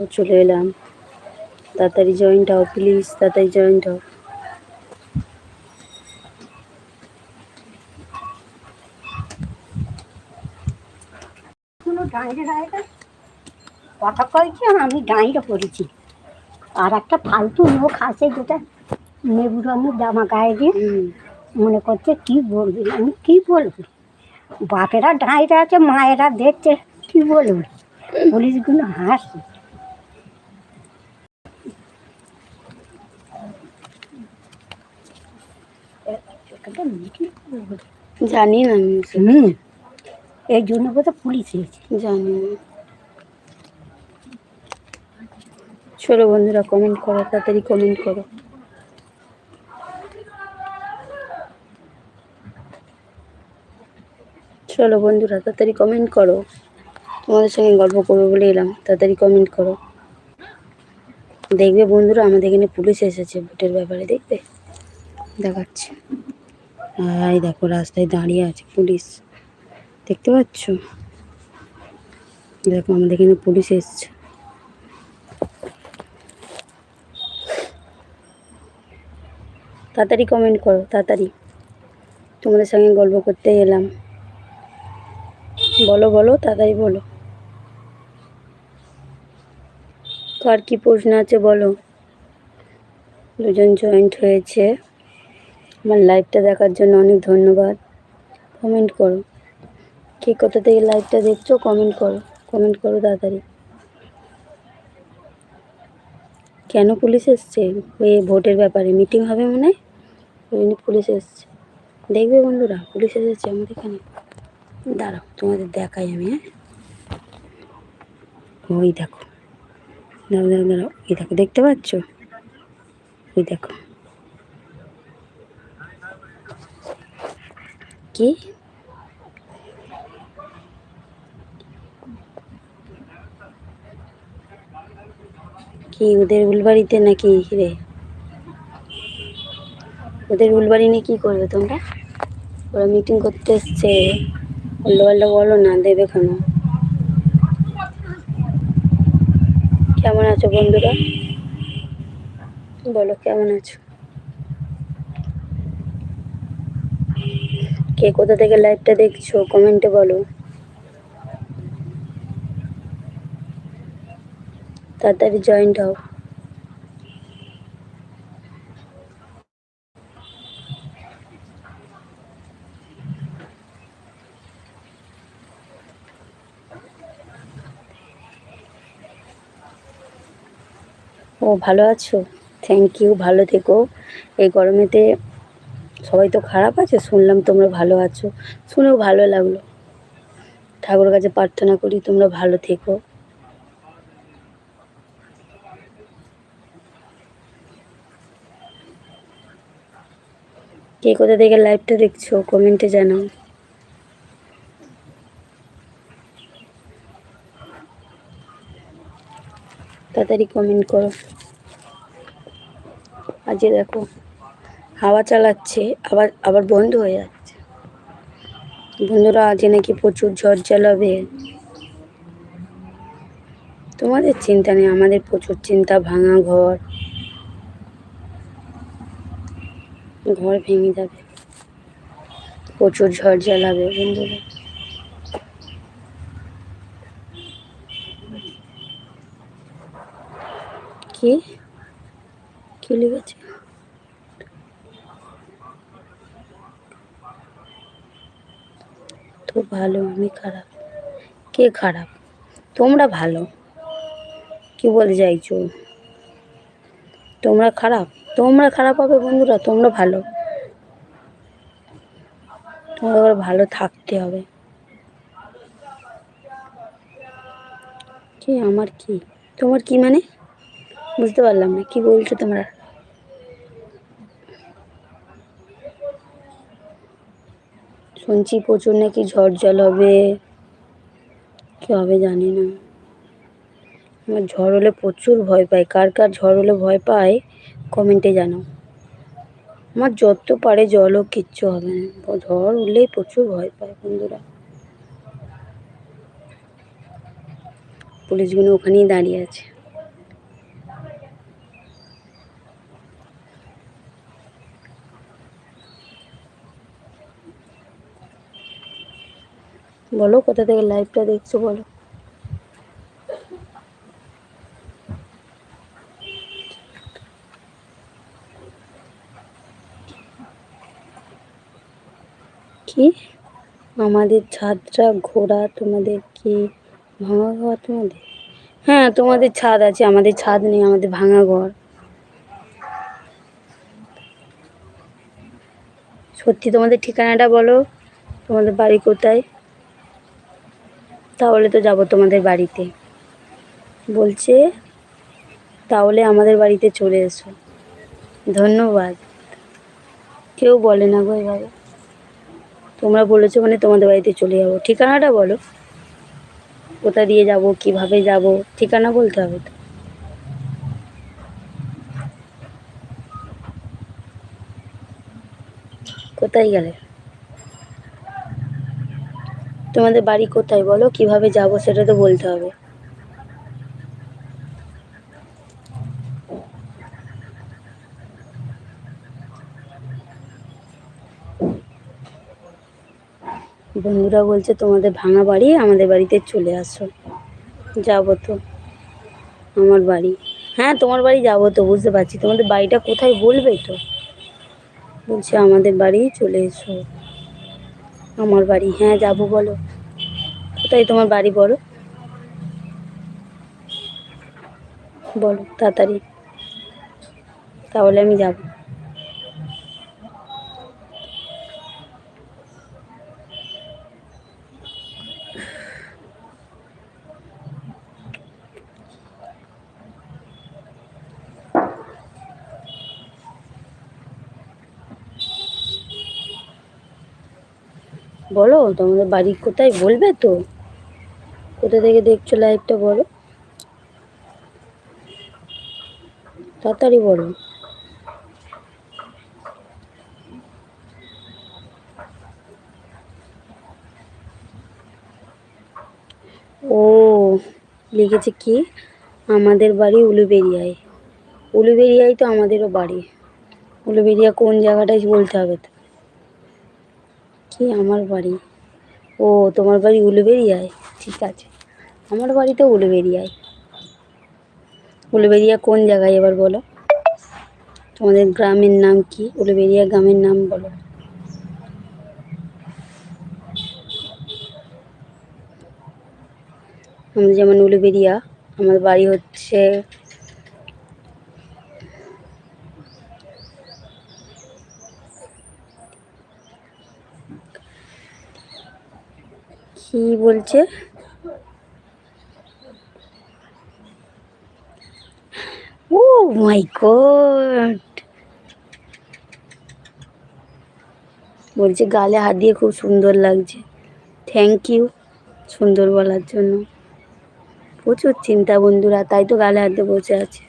চলে এলাম। তাড়াতাড়ি জয়েন্ট হও প্লিজ তাড়াতাড়ি জয়েন্ট হও। কথা কয়েছি আর আমি ডাঁইরে পড়েছি আর একটা ফালতু লোক আছে যেটা নেবু রঙের জামা গায়ে দিয়ে মনে করছে কি বলবি আমি কি বলব? বাপেরা ডাঁইরে আছে মায়েরা দেখছে কি বলব? পুলিশগুলো হাসছে একটা meeting করব। জানি না আমি হুম। এই জন্য বোধহয় পুলিশ এসেছে। জানি না। চলো বন্ধুরা কমেন্ট করো তাড়াতাড়ি কমেন্ট করো। চলো বন্ধুরা তাড়াতাড়ি কমেন্ট করো। তোমাদের সঙ্গে গল্প করব বলে এলাম তাড়াতাড়ি কমেন্ট করো। দেখবে বন্ধুরা আমাদের এখানে পুলিশ এসেছে ভোটের ব্যাপারে দেখবে? দেখাচ্ছে। এই দেখো, রাস্তায় দাঁড়িয়ে আছে পুলিশ। দেখতে পাচ্ছ? দেখো, আমাদের এখানে পুলিশ এসছে। তাড়াতাড়ি কমেন্ট করো, তাড়াতাড়ি। তোমাদের সঙ্গে গল্প করতে এলাম। বলো বলো, তাড়াতাড়ি বলো। কার কি প্রশ্ন আছে বলো? দুজন জয়েন্ট হয়েছে। আমার লাইভটা দেখার জন্য অনেক ধন্যবাদ। কমেন্ট করো। কে কোথা থেকে লাইভটা দেখছ কমেন্ট করো। কমেন্ট করো তাড়াতাড়ি। কেন পুলিশ এসছে? ওই ভোটের ব্যাপারে মিটিং হবে মনে হয়? ওই পুলিশ এসছে। দেখবে বন্ধুরা পুলিশ এসেছে আমাদের এখানে। দাঁড়াও, তোমাদের দেখাই আমি হ্যাঁ? ওই দেখো। দাঁড়াও দাঁড়াও দাঁড়াও ওই দেখো, দেখতে পাচ্ছ? ওই দেখো। কি? কি, ওদের উলবাড়িতে নাকি? রে? ওদের উলবাড়ি নিয়ে কী করবে তোমরা? ওরা মিটিং করতে এসছে। উল্টো পাল্টা বলো না, দেবে কেন। কেমন আছো বন্ধুরা? বলো, কেমন আছো? কে কোথা থেকে লাইভটা দেখছ কমেন্টে বলো। তাড়াতাড়ি জয়েন্ট হও। ও, ভালো আছো? থ্যাংক ইউ ভালো থেকো। এই গরমেতে সবাই তো খারাপ আছে, শুনলাম তোমরা ভালো আছো। শুনেও ভালো লাগল। ঠাকুর কাছে প্রার্থনা করি তোমরা ভালো থেকো। কে কোথা থেকে লাইভটা দেখছ কমেন্টে জানাও। তাড়াতাড়ি কমেন্ট করো। আজকে দেখো। হাওয়া চালাচ্ছে, আবার আবার বন্ধ হয়ে যাচ্ছে। বন্ধুরা আজকে নাকি প্রচুর ঝড় চালাবে তোমাদের চিন্তা নেই, আমাদের প্রচুর চিন্তা, ভাঙা ঘর। ঘর ভেঙে যাবে। প্রচুর ঝড় জ্বালাবে বন্ধুরা। কি? কি লিখেছে? তো ভালো, আমি খারাপ। কে খারাপ? তোমরা ভালো। কি বলতে চাইছো? তোমরা খারাপ? তোমরা খারাপ হবে বন্ধুরা, তোমরা ভালো। তোমাদের ভালো থাকতে হবে। কি, আমার কি? তোমার কি মানে? বুঝতে পারলাম না, কি বলছো তোমরা? শুনছি প্রচুর নাকি ঝড় জল হবে। কি হবে জানি না। আমার ঝড় হলে প্রচুর ভয় পাই। কার কার ঝড় হলে ভয় পায় কমেন্টে জানাও। আমার যত পারে জল হোক, কিচ্ছু হবে না। ঝড় উঠলেই প্রচুর ভয় পায় বন্ধুরা। পুলিশগুলো ওখানেই দাঁড়িয়ে আছে। বলো, কোথা থেকে লাইভটা দেখছ বলো। কি? আমাদের ছাদটা ঘোরা তোমাদের কি ভাঙা ঘর তোমাদের? হ্যাঁ তোমাদের ছাদ আছে, আমাদের ছাদ নেই, আমাদের ভাঙা ঘর। সত্যি তোমাদের ঠিকানাটা বলো, তোমাদের বাড়ি কোথায়? তাহলে তো যাব তোমাদের বাড়িতে। বলছে, তাহলে আমাদের বাড়িতে চলে এসো। ধন্যবাদ। কেউ বলে না গো এভাবে। তোমরা বলেছ মানে তোমাদের বাড়িতে চলে যাব। ঠিকানাটা বলো। কোথা দিয়ে যাব, কীভাবে যাব, ঠিকানা বলতে হবে তো। কোথায় গেলে? তোমাদের বাড়ি কোথায় বলো? কীভাবে যাব সেটা তো বলতে হবে। বন্ধুরা বলছে, তোমাদের ভাঙা বাড়ি, আমাদের বাড়িতে চলে আসো। যাব তো। আমার বাড়ি। হ্যাঁ তোমার বাড়ি যাব তো, বুঝতে পারছি। তোমাদের বাড়িটা কোথায় বলবে তো? বলছে, আমাদের বাড়ি চলে এসো। আমার বাড়ি। হ্যাঁ যাব বলো। কোথায় তোমার বাড়ি বলো? বলো তাড়াতাড়ি। তাহলে আমি যাব। বলো, তোমাদের বাড়ি কোথায় বলবে তো? কোথা থেকে দেখছ লাইভটা বলো? তাড়াতাড়ি বলো। ও, লিখেছে কি? আমাদের বাড়ি উলুবেরিয়ায়। উলুবেরিয়ায় তো আমাদেরও বাড়ি। উলুবেরিয়া কোন জায়গাটায় বলতে হবে তো? কি আমার বাড়ি। ও, তোমার বাড়ি উলুবেরিয়ায়? ঠিক আছে। আমার বাড়ি তো উলুবেরিয়ায়। উলুবেরিয়া কোন জায়গায় এবার বলো? তোমাদের গ্রামের নাম কি? উলুবেরিয়া গ্রামের নাম বলো। আমাদের যেমন উলুবেরিয়া, আমার বাড়ি হচ্ছে কি বলছে? ও মাই গড বলছে গালে হাত দিয়ে খুব সুন্দর লাগছে। থ্যাংক ইউ সুন্দর বলার জন্য। প্রচুর চিন্তা বন্ধুরা, তাই তো গালে হাত দিয়ে বসে আছে।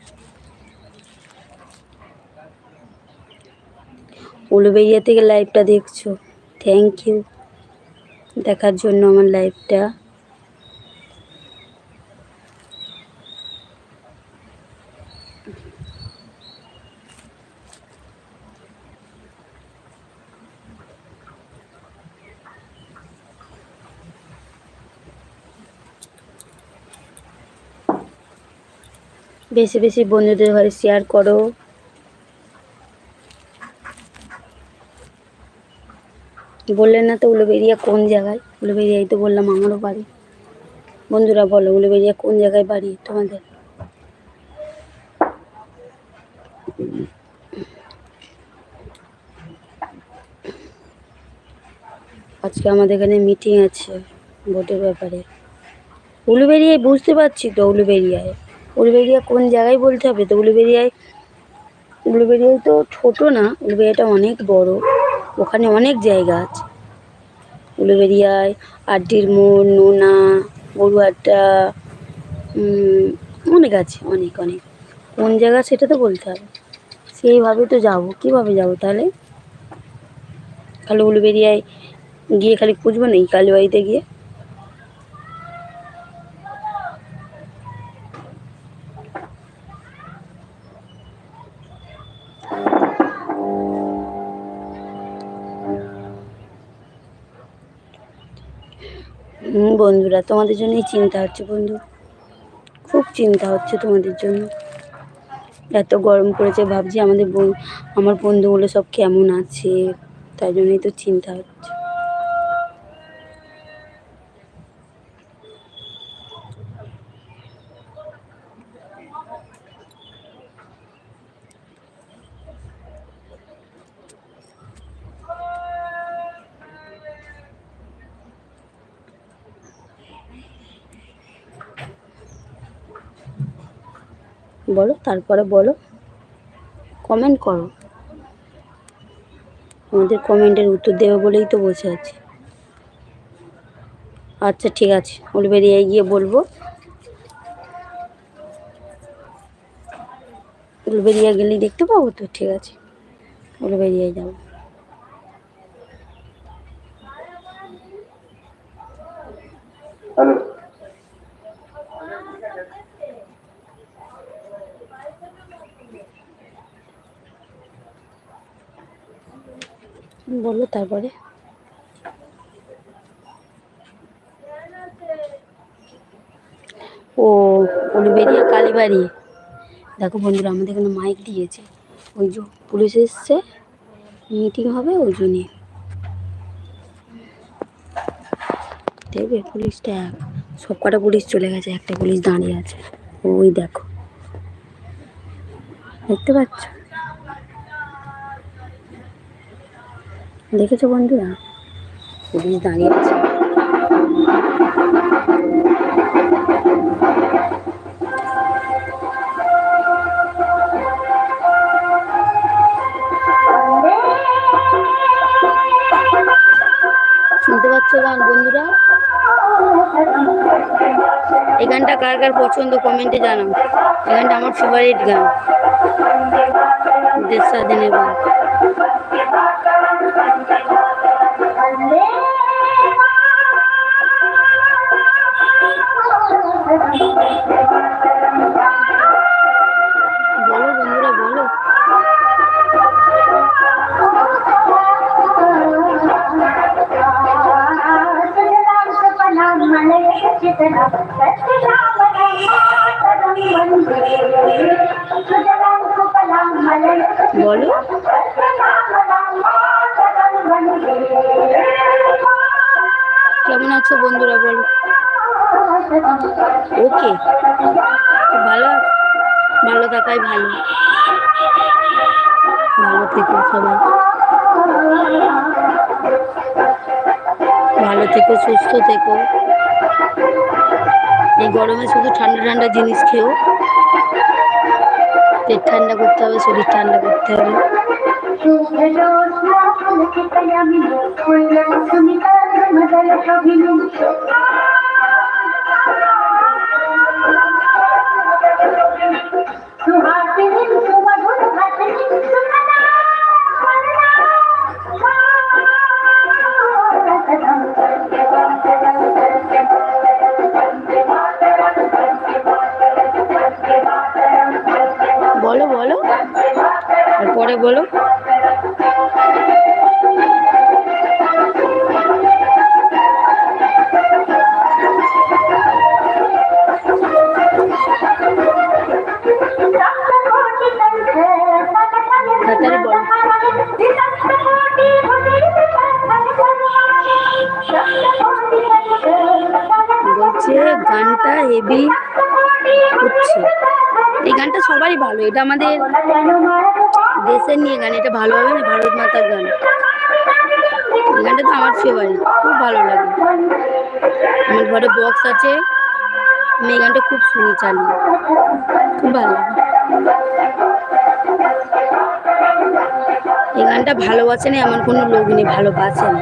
উলুবেরিয়া থেকে লাইভটা দেখছ। থ্যাংক ইউ দেখার জন্য আমার লাইভটা বেশি বেশি বন্ধুদের ঘরে শেয়ার করো। বললেন না তো? উলুবেরিয়া কোন জায়গায়? উলুবেরিয়ায় তো বললাম আমারও বাড়ি। বন্ধুরা বলো উলুবেরিয়া কোন জায়গায় বাড়ি তোমাদের? আজকে আমাদের এখানে মিটিং আছে ভোটের ব্যাপারে। উলুবেরিয়ায় বুঝতে পারছি তো উলুবেরিয়ায় উলুবেরিয়া কোন জায়গায় বলতে হবে? তো উলুবেরিয়ায় উলুবেরিয়ায় তো ছোটো না উলুবেরিয়াটা অনেক বড়। ওখানে অনেক জায়গা আছে। উলুবেরিয়ায় আড্ডির মোড় নোনা উম, অনেক আছে অনেক অনেক। কোন জায়গা সেটা তো বলতে হবে। সেইভাবে তো যাব। কীভাবে যাব তাহলে? খালি উলুবেরিয়ায় গিয়ে খালি খুঁজবো নাকি? কালীবাড়িতে গিয়ে হুম বন্ধুরা তোমাদের জন্যই চিন্তা হচ্ছে বন্ধু। খুব চিন্তা হচ্ছে তোমাদের জন্য। এত গরম পড়েছে, ভাবছি আমাদের আমার বন্ধুগুলো সব কেমন আছে, তাই জন্যই তো চিন্তা হচ্ছে। বলো, তারপরে বলো। কমেন্ট করো। আমাদের কমেন্টের উত্তর দেবে বলেই তো বসে আছি। আচ্ছা ঠিক আছে উলবেরিয়ায় গিয়ে বলব। উলবেরিয়া গেলেই দেখতে পাবো তো? ঠিক আছে, উলবেরিয়ায় যাব। বলো তারপরে। ও উলবেরিয়া কালীবাড়ি। দেখো বন্ধুরা, আমাদের এখানে মাইক দিয়েছে। ওই যে পুলিশ এসছে। মিটিং হবে ওই জন্যে। দেখবে পুলিশটা এক। সব কটা পুলিশ চলে গেছে, একটা পুলিশ দাঁড়িয়ে আছে। ওই দেখো। দেখতে পাচ্ছ? দেখেছ বন্ধুরা? পুলিশ দাঁড়িয়ে আছে। শুনতে পাচ্ছ গান, বন্ধুরা? এই গানটা কার কার পছন্দ কমেন্টে জানাও। এই গানটা আমার ফেভারিট গান। দেশ স্বাধীনের গান। বলো বন্ধুরা বলো বলো কেমন আছো বন্ধুরা বলো? ওকে, ভালো ভালো থাকাই ভালো। ভালো থেকো সবাই। ভালো থেকো, সুস্থ থেকো। এই গরমে শুধু ঠান্ডা ঠান্ডা জিনিস খেও। পেট ঠান্ডা করতে হবে, শরীর ঠান্ডা করতে হবে। বলো বলো। আর পরে বলো। হেভি হচ্ছে। এই গানটা সবারই ভালো। এটা আমাদের দেশের নিয়ে গান। এটা ভালো হবে না? ভারত মাতার গান। এই গানটা তো আমার ফেভারিট খুব ভালো লাগে। আমার ঘরে বক্স আছে। আমি এই গানটা খুব শুনি চালিয়ে খুব ভালো লাগে। এই গানটা ভালোবাসে না, এমন কোনো লোক নেই, ভালোবাসে না।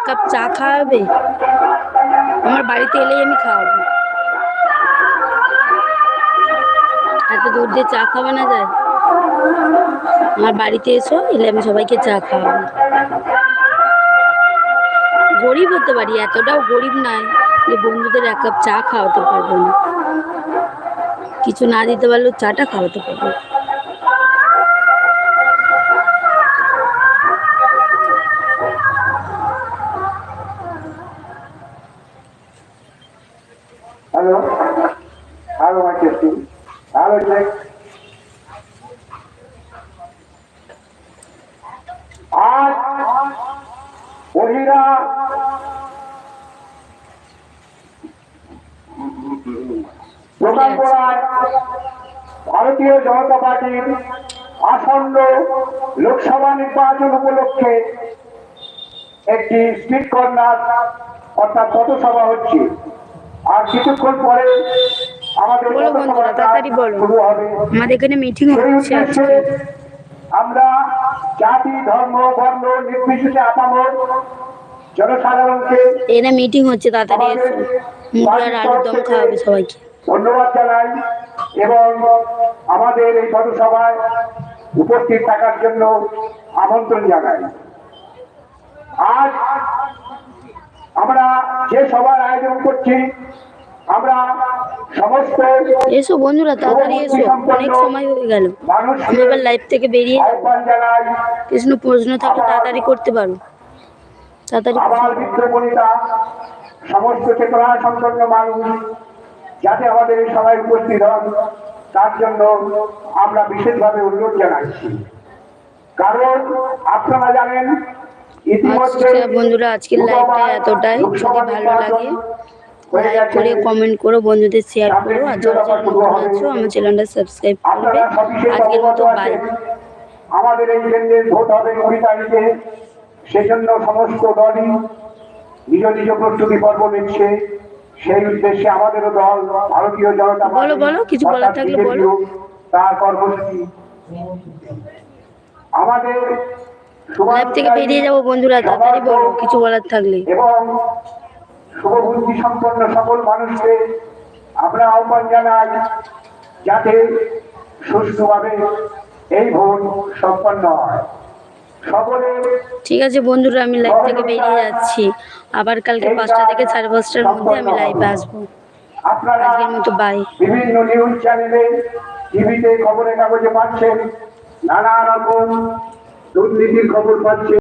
এক কাপ চা খাওয়াবে? আমার বাড়িতে এলেই আমি খাওয়াবো। এত দূর দিয়ে চা খাওয়া না যায়। আমার বাড়িতে এসো, এলে আমি সবাইকে চা খাওয়াবো। গরিব হতে পারি, এতটাও গরিব নয় যে বন্ধুদের এক কাপ চা খাওয়াতে পারব না। কিছু না দিতে পারলেও চাটা খাওয়াতে পারব। আজ মহিলা দোকানপাড়ায় ভারতীয় জনতা পার্টির আসন্ন লোকসভা নির্বাচন উপলক্ষে একটি স্ট্রিট কর্নার অর্থাৎ পথসভা হচ্ছে। আর কিছুক্ষণ পরে আমাদের। শুরু হবে। আমাদের এখানে মিটিং হচ্ছে। জাতি ধর্ম বর্ণ নির্বিশেষে আপামর জনসাধারণকে এখানে মিটিং হচ্ছে তাড়াতাড়ি এসো মুড়ি দম খাওয়াবে সবাইকে। ধন্যবাদ জানাই এবং আমাদের এই পথসভায় উপস্থিত থাকার জন্য আমন্ত্রণ জানাই। আজ আমরা যে সভার আয়োজন করছি এসো বন্ধুরা তাড়াতাড়ি এসো। অনেক সময় হয়ে গেল। আমি এবার লাইভ থেকে বেরিয়ে কৃষ্ণ প্রশ্ন থাকলে তাড়াতাড়ি করতে পারো। তাড়াতাড়ি সমস্ত চেতনা সম্পন্ন মানুষ যাতে আমাদের এই সভায় উপস্থিত হন তার জন্য আমরা বিশেষভাবে অনুরোধ জানাচ্ছি। কারণ আপনারা জানেন ইতিমধ্যে আচ্ছা বন্ধুরা আজকের লাইভটা এতটাই। যদি ভালো লাগে লাইক করে কমেন্ট করো বন্ধুদের শেয়ার করো। আর যারা যারা নতুন আছো আমার চ্যানেলটা সাবস্ক্রাইব করবে। আজকের মতো বাই আমাদের এই কেন্দ্রের ভোট হবে কুড়ি তারিখে। সেজন্য সমস্ত দলই নিজ নিজ প্রস্তুতি পর্ব নিচ্ছে। সেই উদ্দেশ্যে আমাদেরও দল ভারতীয় জনতা বলো, বলো, কিছু বলার থাকলে বলো। তার কর্মসূচি। আমাদের লাইভ থেকে বেরিয়ে যাব বন্ধুরা তাড়াতাড়ি বলো কিছু বলার থাকলে। এবং শুভবুদ্ধি সম্পন্ন সকল মানুষকে আমরা আহ্বান জানাই যাতে সুষ্ঠুভাবে এই ভোট সম্পন্ন হয়। ঠিক আছে বন্ধুরা আমি লাইভ থেকে বেরিয়ে যাচ্ছি। আবার কালকে পাঁচটা থেকে সাড়ে পাঁচটার মধ্যে আমি লাইভে আসব। আপনারা আজকের মতো বাই বিভিন্ন নিউজ চ্যানেলে টিভিতে খবরের কাগজে পাচ্ছেন নানা রকম দুর্নীতির খবর পাচ্ছেন।